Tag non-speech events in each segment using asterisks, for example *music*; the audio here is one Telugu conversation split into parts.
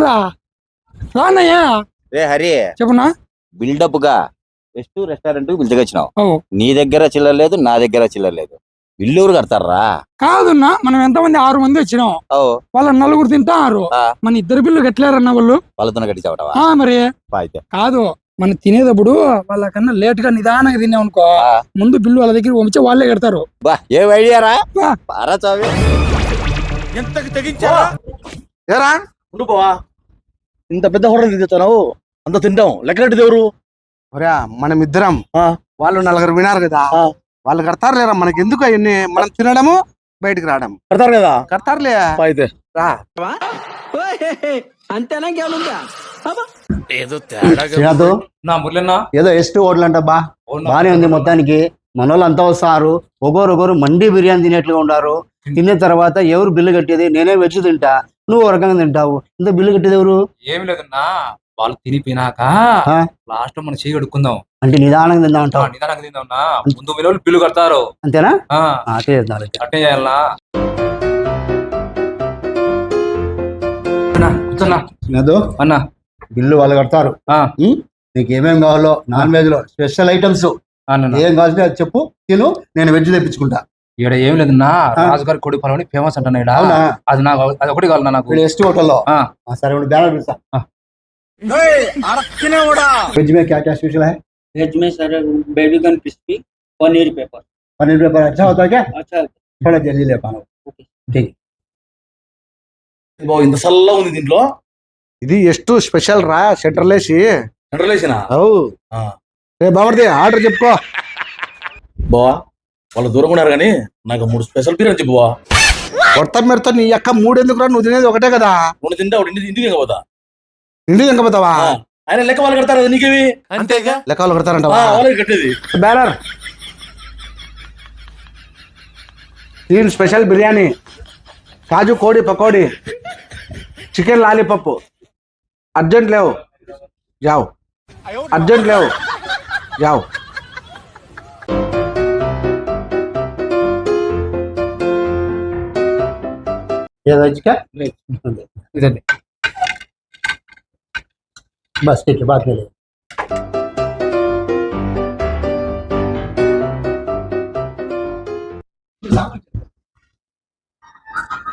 రా రానయ్యా. రే హరి. చెప్పునా? బిల్డప్గా బెస్ట్ రెస్టారెంట్ పిలిచకొచ్చినావు ఓ. నీ దగ్గర చిల్లర లేదు నా దగ్గర చిల్లర లేదు. బిల్లు ఎవరు కడతారా? కాదున్నా మనం ఎంతమంది? ఆరు మంది వచ్చినాం. ఓ. వాళ్ళ నలుగురు తింటారు ఆ. మన ఇద్దరు బిల్లు కట్టలేరన్న వాళ్ళు? వాళ్ళతో కట్టి చావటవా ఆ మరి. అయితే కాదు మనం తినేటప్పుడు వాళ్ళకన్నా లేట్గా నిదానంగా తిన్నాం అనుకో ఆ. ముందు బిల్లు వాళ్ళ దగ్గర పంపించి వాళ్ళే కడతారు. బా ఏ ఐడియా రా? బా. పారా చావి. ఎంతకి తెగించారా ఏరా? ఉండు పోవా. ఇంత పెద్ద హోటల్ తింటావు అంత తింటాం. లెక్కనట్టు ఎవరు? ఒరే మనం ఇద్దరం ఆ. వాళ్ళు నలుగురు వినారు కదా. వాళ్ళు కడతారు లేరా? మనకి ఎందుకు అవన్నీ? మనం తినడము బయటికి రావడం కడతారు కదా? కడతారులే. పా అయితే. రా. శ్రీనాథ్. నా మురళన్న. ఏదో ఎస్ట్ హోటల్ అంట బా బానే ఉంది మొత్తానికి. మన వాళ్ళు అంతా వస్తారు. ఒకరు ఒకరు మండి బిర్యానీ తినేట్లుగా ఉండారు. తిన్న తర్వాత ఎవరు బిల్లు కట్టేది? నేనే వెజ్ తింటా. నువ్వు ఒక రకంగా తింటావు. ఇంత బిల్లు కట్టేది ఎవరు? ఏమి లేదన్నా వాళ్ళు తినిపోయినాక. లాస్ట్లో మనం చేయి కడుక్కుందాం. అంటే నిదానంగా తిందాం అంటావు. నిదానంగా తిందామన్నా ముందు విలువలు బిల్లు కడతారు. అంతేనా? అట్లే చేద్దాం. అట్టే చేయాలనా అన్నా, బిల్లు వాళ్ళు కడతారు? నీకు ఏమేం కావాలో నాన్ వెజ్లో స్పెషల్ ఐటమ్స్ అన్న ఏం కావాల్సిందో అది చెప్పు తిను నేను వెజ్ తెప్పించుకుంటా. ఇక్కడ ఏం లేదన్నా రాజుగారి కొడి పొలం ఫేమస్ అంటున్నా అది నాకు అది ఒకటి కావాలి నాకు. ఎస్టీ హోటల్లో? సరే వెజ్ మే క్యా క్యా స్పెషల్ హై वेज में सर ఇంత సల్లా ఉంది దీంట్లో. ఇది ఎస్ట్ స్పెషల్ రా సెంట్రల్ వేసి. సెంట్రల్ రే బావర్ది ఆర్డర్ చెప్పుకో. బావా? వాళ్ళు దూరం ఉన్నారు కానీ నాకు మూడు స్పెషల్ బిర్యానీ చెప్పువా కొత్త మీరుతో నీ యొక్క మూడు ఎందుకు రా నువ్వు తినేది ఒకటే కదా? నువ్వు తింటే ఇంటికి ఇంటికి పోతా ఇంటికి ఎంకపోతావా ఆయన లెక్క వాళ్ళు కడతారు నీకేవి? అంతేగా? లెక్క వాళ్ళు కడతారంట వాళ్ళకి కట్టేది. బ్యానర్. దీని స్పెషల్ బిర్యానీ. కాజు కోడి పకోడీ. చికెన్ లాలీపప్పు. అర్జెంట్ లేవు. జావు అర్జెంట్ లేవు. జావు ఎలాజిగా నేర్చుకుంటుంది ఇదండి. బాస్కెట్లు బాగా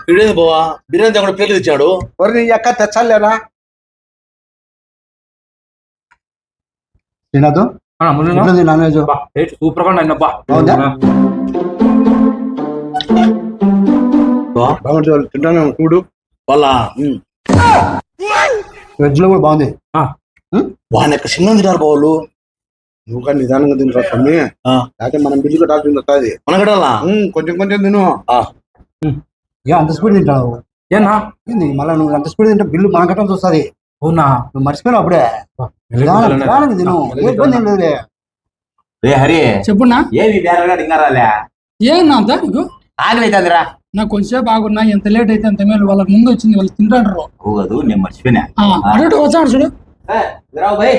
ఇడేది బావా? బిర్యానీ తగ్గడం ప్లేట్లు తెచ్చాడు. ఎవరిని ఎక్క తెచ్చాలేనా శ్రీనాథ్ సూపర్గా బాగుందా? బాగుంటుంది తింటాను వాళ్ళ వెజ్లో కూడా బాగుంది వాళ్ళ యొక్క చిన్న తింటారు బావులు. నువ్వు కానీ నిదానంగా తింటా తమ్మి. లేకపోతే మనం బిల్లు కట్టాల్సింది వస్తుంది మన కడాలా కొంచెం కొంచెం తిను. ఏ అంత స్పీడ్ తింటావు? ఏనా? ఏంది మళ్ళీ నువ్వు అంత స్పీడ్ తింటే బిల్లు మన కట్టడం వస్తుంది. అవునా? నువ్వు మర్చిపోయినావు అప్పుడే? నిదానం- నిదానంగా తిను. ఏ ఇబ్బంది ఏం లేదులే. రే హరి. చెప్పున్నా? ఏమి బేరగా డింగారాలే ఏనా అంతా నీకు? ఆకలి అవుతుందిరా. నాకు కొంచెంసేపు ఆగున్నా ఎంత లేట్ అయితే అంత మేలు వాళ్ళకి ముందు వచ్చింది వాళ్ళు తింటాడు ఊగదు నేను మర్చిపోయినా. అటు వచ్చాడు చూడు. రావు భయ్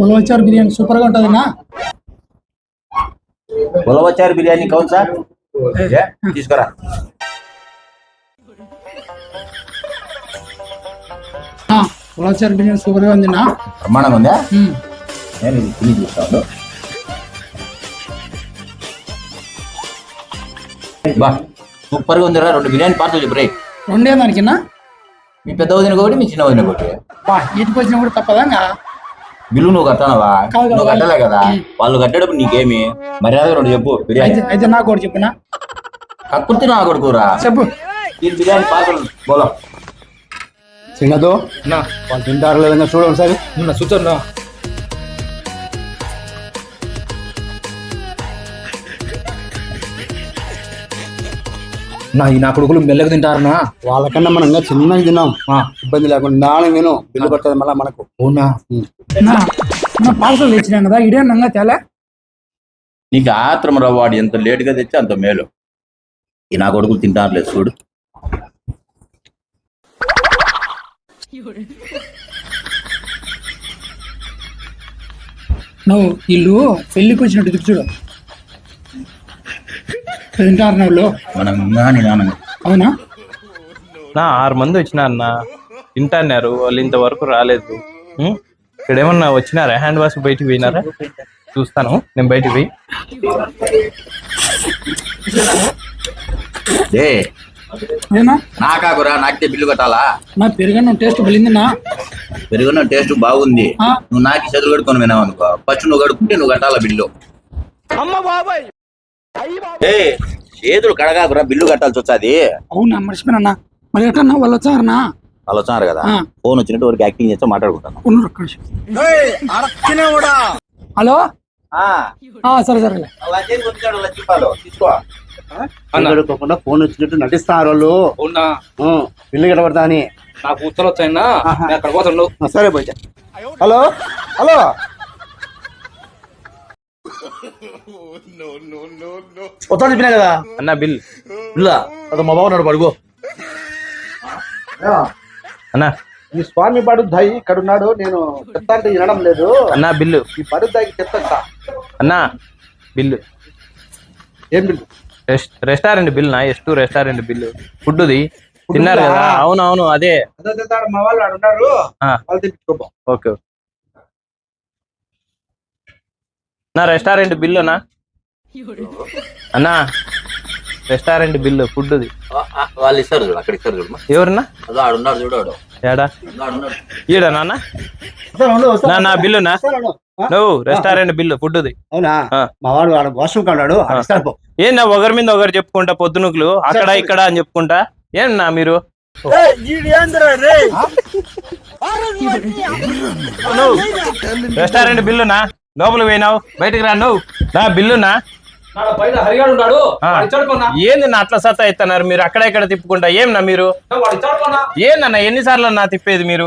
ఉలవచారు బిర్యానీ సూపర్గా ఉంటదినా ఉలవచారు బిర్యానీ కౌన్ సార్? తీసుకురా. ఆ, ఉలవచారు బిర్యానీ సూపర్గా ఉందినా ప్రమాణం ఉందా ఉమ్. నేను ఇది తిని చూస్తాను బా సూపర్గా ఉందిరా రెండు బిర్యానీ పార్సల్ చెప్పు రే రెండే దానికినా మీ పెద్ద వదిన ఒకటి మీ చిన్న వదిన ఒకటి బా ఇంటికి వచ్చినా కూడా తప్పదా ఇంకా? బిల్లు నువ్వు కట్టానవా కాదు, నువ్వు కాదు. కట్టలే కదా వాళ్ళు కట్టేటప్పుడు నీకేమి మర్యాదగా రెండు చెప్పు బిర్యానీ అయితే అయితే నాకు ఒకటి చెప్పునా కక్కుర్తి నా కొడుకురా చెప్పు ఈ బిర్యానీ పార్సల్ బోలో శ్రీనాథ్ అన్నా, వాళ్ళు తింటారు లేదంగా చూడు ఒకసారి. నిన్న చూచన్నా నా ఈ నా కొడుకులు మెల్లగా తింటారనా వాళ్ళకన్నా మనం ఇంకా చిన్నగా తిన్నాం. ఆ. ఇబ్బంది లేకుండా నాన్న తిను బిల్లు పడుతుంది మళ్ళీ మనకు. అవునా? నా మన పార్సల్ తెచ్చినాం కదా ఇడే నంగా తేలే? నీకు ఆత్రం వాడు ఎంత లేటుగా తెచ్చి అంత మేలు. ఈ నా కొడుకులు తింటారులేదు చూడు. *laughs* నువ్వు ఇల్లు పెళ్ళికి వచ్చినట్టు చూడు. తింటారు వాళ్ళు మనం కానీ నాన్న. అవునా? నా ఆరు మంది వచ్చినారన్న తింటాన్నారు. వాళ్ళు ఇంతవరకు రాలేదు. ఉం? ఇక్కడ ఏమన్నా వచ్చినారా? హ్యాండ్ వాష్ బయటికి పోయినారా? చూస్తాను. నేను బయటికి పోయి. ఏ నాకాకురా నాకితే బిల్లు కట్టాలా? నా పెరుగన్నం టేస్ట్ బలిందినా పెరుగున్న టేస్ట్ బాగుంది. నువ్వు నాకు చేతులు కడుకొని వినావు అనుకో. ఫస్ట్ నువ్వు కడుక్కుంటే నువ్వు కట్టాలా బిల్లు? ఏ చేతులు కడగాకురా బిల్లు కట్టాల్సి వచ్చాది అవునా మర్చిపోయినా మరి ఎట్టన్నా వాళ్ళు వచ్చారనా? వాళ్ళు వచ్చారు కదా. ఫోన్ వచ్చినట్టు వరకు యాక్టింగ్ చేస్తా మాట్లాడుకుంటాను. హలో? ఆ, సరే సరే తీసుకో. కడుక్కోకుండా ఫోన్ వచ్చినట్టు నటిస్తారు వాళ్ళు. అవునా? బిల్లు కట్టబడతా అని నాకు ఉత్తరం వచ్చాయినా అక్కడ పోతాను ఆ, సరే పోయి హలో? హలో? వస్తా చెప్పినా కదా? అన్న బిల్. ఇలా అది మా బాబు నాడు పడుకో. అన్న. ఈ స్వామి పడుద్దాయి ఇక్కడ ఉన్నాడు నేను చెప్తా అంటే వినడం లేదు. అన్న బిల్లు. ఈ పడుద్దాయికి చెప్తా. అన్న బిల్లు. ఏం బిల్లు? రెస్టారెంట్ బిల్ నా ఎస్ టూ రెస్టారెంట్ బిల్లు ఫుడ్ది తిన్నారు కదా? అవును అవును అదే మా వాళ్ళు ఉన్నారు ఆ. వాళ్ళు తెప్పించుకోపో. ఓకే నా రెస్టారెంట్ బిల్లు అన్నా. అన్నా రెస్టారెంట్ బిల్లు ఫుడ్ది వాళ్ళు ఇస్తారు చూడు అక్కడ ఇస్తారు చూడు. ఎవరన్నా? అదో ఆడున్నాడు చూడు ఆడు. ఏడా ఈడా నాన్న నా నా బిల్లునా? నువ్వు రెస్టారెంట్ బిల్లు ఫుడ్ది అవునా. మా వాడు ఆడ వాష్రూమ్ కాడాడు పో. ఏందా ఒకరి మీద ఒకరు చెప్పుకుంటా పొద్దునుకులు? అక్కడ ఇక్కడ అని చెప్పుకుంటా? ఏంనా మీరు? నువ్వు రెస్టారెంట్ బిల్లునా? లోపల పోయినావు? బయటికి రా నువ్వు. నా బిల్లునా. వాడు నా అట్లా సత్తా ఇస్తున్నారు మీరు? అక్కడ ఇక్కడ తిప్పుకుంటా. ఏం మీరు? వాడు ఇచ్చాడు కొన్నా ఏందన్నా ఎన్నిసార్లు నా తిప్పేది మీరు?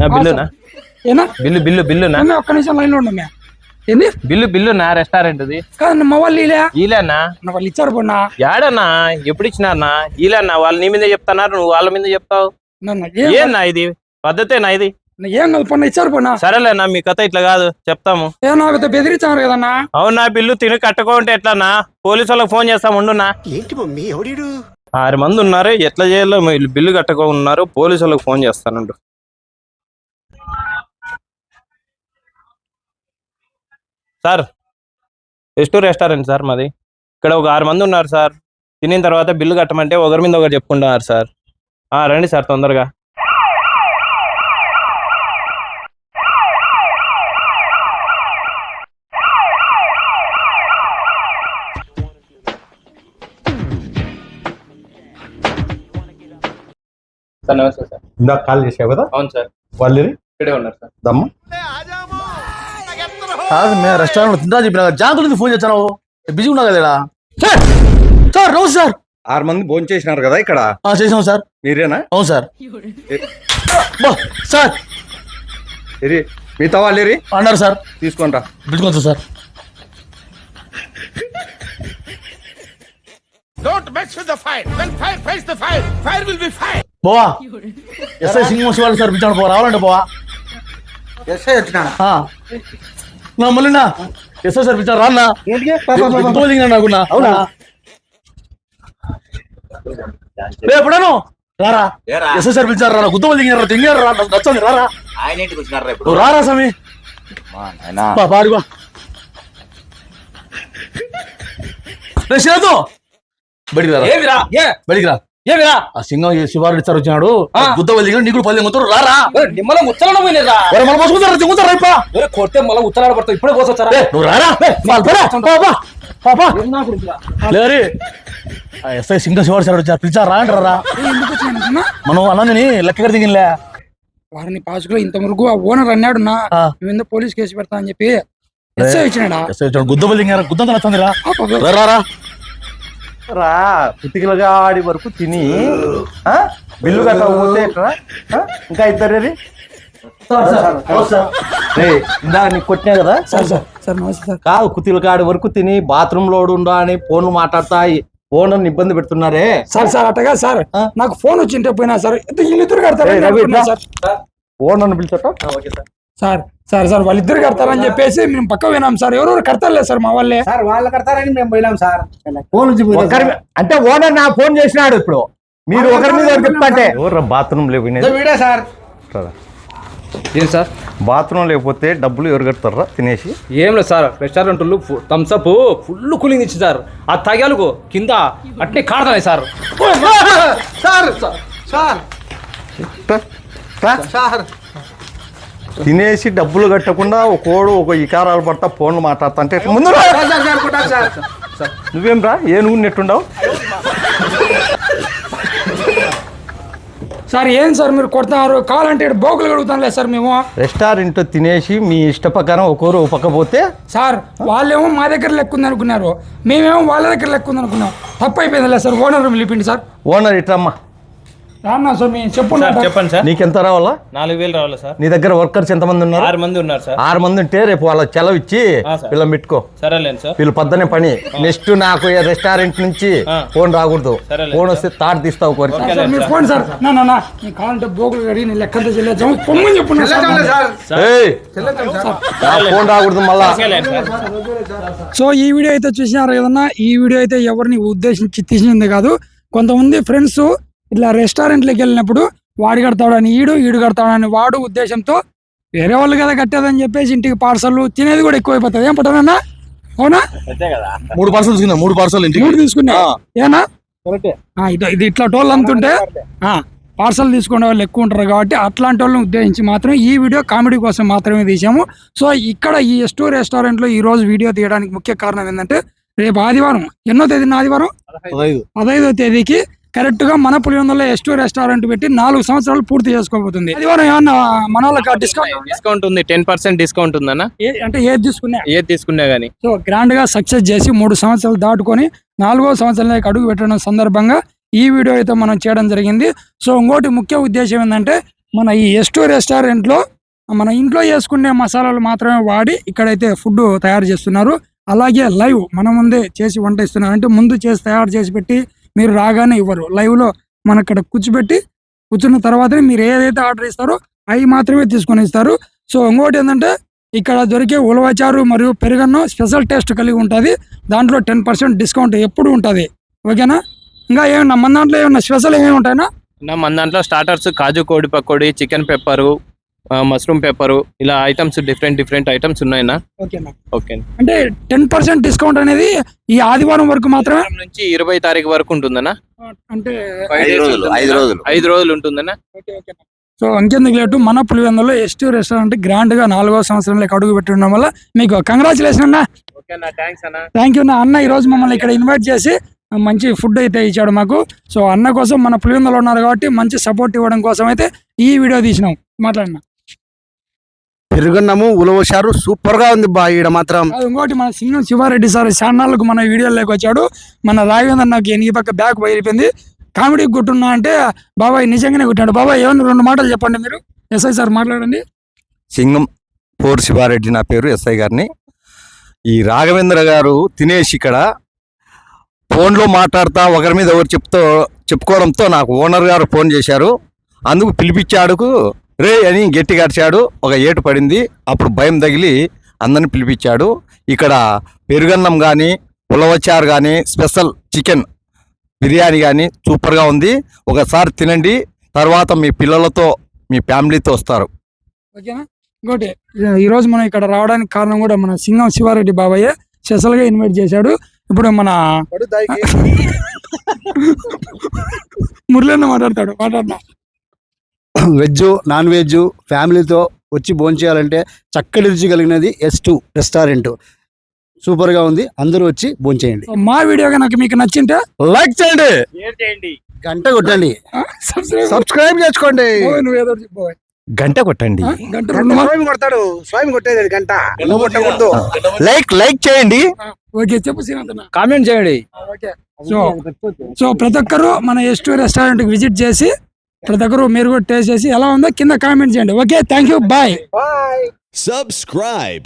నా బిల్లునా? ఏనా? బిల్లు బిల్లు బిల్లునా అన్న ఒక్క నిమిషం లైన్లో ఉండమే ఏంది? బిల్లు బిల్లునా రెస్టారెంట్ది కాదన్న మా వాళ్ళు ఇలా ఈలేనా నా వాళ్ళు ఇచ్చారు పోనా యాడన్నా? ఎప్పుడు ఇచ్చినారనా ఈలేనా వాళ్ళు నీ మీద చెప్తున్నారు నువ్వు వాళ్ళ మీద చెప్తావు. ఏంనా ఇది? పద్ధతేనా ఇది? ఏం కాదు పొన్న ఇచ్చారు పోనా సరేలేనా మీ కథ ఇట్లా కాదు చెప్తాము. ఏ నాకు బెదిరించారు కదన్నా అవునా బిల్లు? తిని కట్టుకోంటే ఎట్లానా పోలీసు వాళ్ళకి ఫోన్ చేస్తాం ఉండునా? ఆరు మంది ఉన్నారు ఎట్లా చేయాలో బిల్లు కట్టుకో ఉన్నారు పోలీసు వాళ్ళకి phone చేస్తానండు sir S two restaurant sir మాది. ఇక్కడ ఒక ఆరు మంది ఉన్నారు సార్. తినిన తర్వాత బిల్లు కట్టమంటే ఒకరి మీద ఒకరు చెప్పుకుంటున్నారు సార్. ఆ, రండి సార్ తొందరగా. సార్ నమస్తే సార్. ఇందాక కాల్ చేసావు కదా? అవును సార్. వాళ్ళు ఇక్కడే ఉన్నారు సార్. దమ్మ? కాదు మేము రెస్టారెంట్ తింటా చెప్పినా జాగ్రత్త ఫోన్ చేస్తాను బిజీ ఉన్నా కదా. సార్! సార్ నమస్తే సార్! ఆరు మంది భోజనం చేసినారు కదా ఇక్కడ? ఆ, చేసాం సార్. మీరేనా? అవును సార్. బా, సార్! ఏరి మిగతా వాళ్ళు ఏరి అన్నారు సార్. తీసుకుంటా పిలుచుకోవచ్చు సార్. బోవా! ఎస్ఐ సింగ్ శివాడు సార్ పిలిచాడు. పోవా రావాలంటే పోవా ఎస్ఐ వచ్చినా ఆ. నా మళ్ళీ నా ఎస్ఐ సార్ పిలిచాడు రాన్నా తోలింగ్ నాకున్నా. అవునా? రే ఎప్పుడాను? రారా? ఎస్ఐ సార్ పిలిచారు రా గుద్ద దిగారు దిగారు రా నాకు నచ్చండి రారా? ఆయన ఇంటికి వచ్చినారా ఇప్పుడు? నువ్వు రారా స్వామి. మా నాయనా. బా పాడి బా. రే బయటికి రా బయటికి రా. ఏమిరా? ఆ సింగం శివారెడ్డి సార్ వచ్చినాడు. గుద్ద నీకు పల్లె మొత్తం రారా? నిమ్మల పోయినరా? మన మోసుకుంటారా దిగుతారా కొడితే మళ్ళీ ఉత్తరాడ పడతావు ఇప్పుడే పోసొచ్చారా ఏ, నువ్వు రారా? వాళ్ళు పోరా. పా, పా. పా, పా. లేరి ఎస్ఐ సింగం శివారెడ్డి సార్ వచ్చారు పిలిచారా అంటారా వచ్చినా మనం అన్నని లెక్క దిగినలే వారిని పాసుకులో ఇంత మురుగు ఆ ఓనర్ అన్నాడు నా. నువ్వు పోలీస్ కేసు పెడతా అని చెప్పి ఎస్ఐ వచ్చినాడా ఎస్ఐ వచ్చాడు గుద్ద గుద్దంత రా పాప. రా, కుతికలుగా ఆడి వరకు తిని ఆ? బిల్లు కట్టకపోతే ఎట్రా ఆ? ఇంకా ఇద్దరు రే ఇందాక నీకు కొట్టినా కదా? సార్ సార్ సార్ నమస్తే సార్. కాదు కుతికలుగా ఆడి వరకు తిని బాత్రూమ్లో ఉండా అని ఫోన్లు మాట్లాడతాయి. ఫోన్ ఇబ్బంది పెడుతున్నారే? సార్ సార్ అట్టగా సార్? నాకు ఫోన్ వచ్చింటే పోయినా సార్. ఇల్లు ఇద్దరు కడతారు? ఫోన్ అని పిలిచట సార్. సార్ సార్ వాళ్ళిద్దరు కడతారని చెప్పేసి మేము పక్క వినాం సార్. ఎవరెవరు కడతారులే సార్ మా వాళ్ళే. సార్ వాళ్ళు కడతారని మేము పోయినాం సార్. ఫోన్ పోయినాం ఒకరి సార్. అంటే ఓనర్ నా ఫోన్ చేసినాడు ఇప్పుడు. మీరు ఒకరి మీద ఒకరు చెప్తాంటే ఎవరు బాత్రూమ్ వీడే సార్. ఏం సార్? బాత్రూమ్ లేకపోతే డబ్బులు ఎవరు కడతారా? తినేసి. ఏం లేదు sir. Restaurant Thums up full cooling ఇచ్చి సార్. ఆ తాగాలకు కింద అట్నే కాడతాయి సార్ సార్. Sir sir. తినేసి డబ్బులు కట్టకుండా ఒకడు ఒక ఇకారాలు పడతా ఫోన్లు మాట్లాడతా. అంటే ముందు నువ్వేం రా? ఏనుగు నెట్టుండవు సార్ ఏం సార్ మీరు కొడతారు కావాలంటే బోకులు కడుగుతాంలే సార్ మేము. రెస్టారెంట్ తినేసి మీ ఇష్ట ప్రకారం ఒకరు ఒక పక్క పోతే? సార్ వాళ్ళేమో మా దగ్గర లెక్క ఉంది అనుకున్నారు మేమేమో వాళ్ళ దగ్గర లెక్క ఉంది అనుకున్నాం తప్పు అయిపోయిందిలే సార్ ఓనర్ పిలిపిండి సార్. ఓనర్ ఇట్రమ్మా చెప్పు చెప్పండి సార్. నీకెంత రావాలా? నాలుగు వేలు రావాలి సార్. నీ దగ్గర వర్కర్స్ ఎంతమంది ఉన్నారు? ఆరు మంది ఉన్నారు సార్. ఆరు మంది ఉంటే రేపు వాళ్ళ చెలవు ఇచ్చి. వీళ్ళని పెట్టుకో. సరేలేండి సార్. వీళ్ళు పొద్దునే పని. నెక్స్ట్ నాకు ఏ రెస్టారెంట్ నుంచి. ఫోన్ రాకూడదు. ఫోన్ వస్తే తాడు తీస్తావు కోరి ఓకే. సార్ మీరు ఫోన్ సార్. నా నా, నా కావాలంటే పొమ్మని చెప్పు! నా ఫోన్ రాకూడదు మళ్ళా. సో ఈ వీడియో అయితే చూసినారు కదన్నా ఈ వీడియో అయితే ఎవరిని ఉద్దేశించి తీసింది కాదు. కొంతమంది ఫ్రెండ్స్ ఇట్లా రెస్టారెంట్లోకి వెళ్ళినప్పుడు వాడు కడతాడని ఈడు ఈడు కడతాడని వాడు ఉద్దేశంతో వేరే వాళ్ళు కదా కట్టేదని చెప్పేసి ఇంటికి పార్సల్ తినేది కూడా ఎక్కువైపోతుంది. ఏం పట్టనన్నా అవునా? మూడు పార్సల్ తీసుకున్నా మూడు పార్సల్ ఇంటికి. మూడు తీసుకున్నా. ఏనా? ఆ, ఇది ఇది ఇట్లా టోల్ అంతుంటే పార్సల్ తీసుకునే వాళ్ళు ఎక్కువ ఉంటారు కాబట్టి అట్లాంటి వాళ్ళని ఉద్దేశించి మాత్రం ఈ వీడియో కామెడీ కోసం మాత్రమే తీసాము. సో ఇక్కడ ఈ ఎస్టూ రెస్టారెంట్లో ఈ రోజు వీడియో తీయడానికి ముఖ్య కారణం ఏంటంటే రేపు ఆదివారం ఎన్నో తేదీన ఆదివారం? పదహైదో తేదీకి కరెక్ట్గా మన పులివెందులో ఎస్టూ రెస్టారెంట్ పెట్టి నాలుగు సంవత్సరాలు పూర్తి చేసుకోబోతుంది. ఆదివారం ఏమన్నా మన వాళ్ళకి డిస్కౌంట్ డిస్కౌంట్ ఉంది. టెన్ పర్సెంట్ డిస్కౌంట్ ఉందన్న? అంటే ఏది తీసుకున్నా? ఏది తీసుకున్నా గానీ. సో గ్రాండ్గా సక్సెస్ చేసి మూడు సంవత్సరాలు దాటుకొని నాలుగో సంవత్సరంలోకి అడుగు పెట్టడం సందర్భంగా ఈ వీడియో అయితే మనం చేయడం జరిగింది. సో ఇంకోటి ముఖ్య ఉద్దేశం ఏంటంటే మన ఈ ఎస్టో రెస్టారెంట్లో మన ఇంట్లో చేసుకునే మసాలాలు మాత్రమే వాడి ఇక్కడైతే ఫుడ్ తయారు చేస్తున్నారు. అలాగే లైవ్ మన ముందే చేసి వంట ఇస్తున్నారు అంటే ముందు చేసి తయారు చేసి పెట్టి మీరు రాగానే ఇవ్వరు. లైవ్లో మన ఇక్కడ కూర్చోబెట్టి కూర్చున్న తర్వాతనే మీరు ఏదైతే ఆర్డర్ ఇస్తారో అవి మాత్రమే తీసుకొని ఇస్తారు. సో ఇంకోటి ఏంటంటే ఇక్కడ దొరికే ఉలవచారు మరియు పెరుగన్నం స్పెషల్ టేస్ట్ కలిగి ఉంటుంది. దాంట్లో టెన్ పర్సెంట్ డిస్కౌంట్ ఎప్పుడు ఉంటుంది. ఓకేనా? ఇంకా ఏమన్నా మన దాంట్లో ఏమన్నా స్పెషల్ ఏమేమి ఉంటాయినా మన దాంట్లో స్టార్టర్స్ కాజు కోడి pakodi chicken pepper mushroom pepper ఇలా ఐటమ్స్ డిఫరెంట్ డిఫరెంట్ ఐటమ్స్ ఉన్నాయినా ఓకేనా ఓకే అంటే టెన్ పర్సెంట్ డిస్కౌంట్ అనేది ఈ ఆదివారం వరకు మాత్రమే? నుంచి ఇరవై తారీఖు వరకు ఉంటుందనా అంటే ఐదు రోజులు? ఐదు రోజులు. ఐదు రోజులు ఉంటుందనా సో ఇంకెందుకు లేటు మన పులివెందులో ఎస్టీ రెస్టారెంట్ గ్రాండ్గా నాలుగో సంవత్సరంలోకి అడుగు పెట్టడం వల్ల మీకు కంగ్రాచులేషన్ అన్న. థ్యాంక్ యూ నా అన్న. ఈ రోజు మమ్మల్ని ఇక్కడ ఇన్వైట్ చేసి మంచి ఫుడ్ అయితే ఇచ్చాడు మాకు. సో అన్న కోసం మన పులివెందులో ఉన్నారు కాబట్టి మంచి సపోర్ట్ ఇవ్వడం కోసం అయితే ఈ వీడియో తీసినాం. మాట్లాడినా. పెరుగన్నము ఉలవచారు సూపర్గా ఉంది బా ఈడ మాత్రం. ఇంకోటి మన సింగం శివారెడ్డి సార్ ఛానల్కు మన వీడియోలోకి వచ్చాడు మన రాఘవేంద్ర నాకు ఎన్ని పక్క బ్యాక్ పోయిపోయింది. కామెడీ కొట్టున్నా అంటే బాబాయ్ నిజంగానే కొట్టాడు బాబాయ్ ఏమన్నా రెండు మాటలు చెప్పండి మీరు? ఎస్ఐ సార్ మాట్లాడండి. సింగం పోర్ శివారెడ్డి నా పేరు ఎస్ఐ గారిని. ఈ రాఘవేంద్ర గారు తినేసి ఇక్కడ ఫోన్లో మాట్లాడుతా ఒకరి మీద ఒకరు చెప్తూ చెప్పుకోవడంతో నాకు ఓనర్ గారు ఫోన్ చేశారు. అందుకు పిలిపించాడుకు రే అని గట్టిగా అరిచాడు ఒక ఏటు పడింది. అప్పుడు భయం తగిలి అందరిని పిలిపించాడు. ఇక్కడ పెరుగన్నం కానీ పులవచారు కానీ స్పెషల్ చికెన్ బిర్యానీ కానీ సూపర్గా ఉంది. ఒకసారి తినండి. తర్వాత మీ పిల్లలతో మీ ఫ్యామిలీతో వస్తారు. ఓకేనా? ఇంకోటి ఈ రోజు మనం ఇక్కడ రావడానికి కారణం కూడా మన సింగం శివారెడ్డి బాబాయ్ స్పెషల్గా ఇన్వైట్ చేశాడు. ఇప్పుడు మన మురళన్న మాట్లాడతాడు. మాట్లాడినా? వెజ్ నాన్ వెజ్ ఫ్యామిలీతో వచ్చి భోజనం చేయాలంటే చక్కటి రుచి కలిగినది ఎస్ టూ రెస్టారెంట్. సూపర్గా ఉంది. అందరూ వచ్చి భోజనం చేయండి. సో మా వీడియో కనుక మీకు నచ్చింటే లైక్ చేయండి. చేయండి. గంట కొట్టండి. సబ్స్క్రైబ్ చేసుకోండి. గంట కొట్టండి. స్వామి కొడతాడు. స్వామి కొట్టేది గంట. కొట్టకూడదు. లైక్ లైక్ చేయండి. ఓకే చెప్పు కామెంట్ చేయండి. ఓకే. సో సో ప్రతి ఒక్కరు మన ఎస్ టూ రెస్టారెంట్కి విజిట్ చేసి ప్రతి ఒక్కరు మీరు కూడా టేస్ట్ చేసి ఎలా ఉందో కింద కామెంట్ చేయండి. Okay thank you bye Subscribe.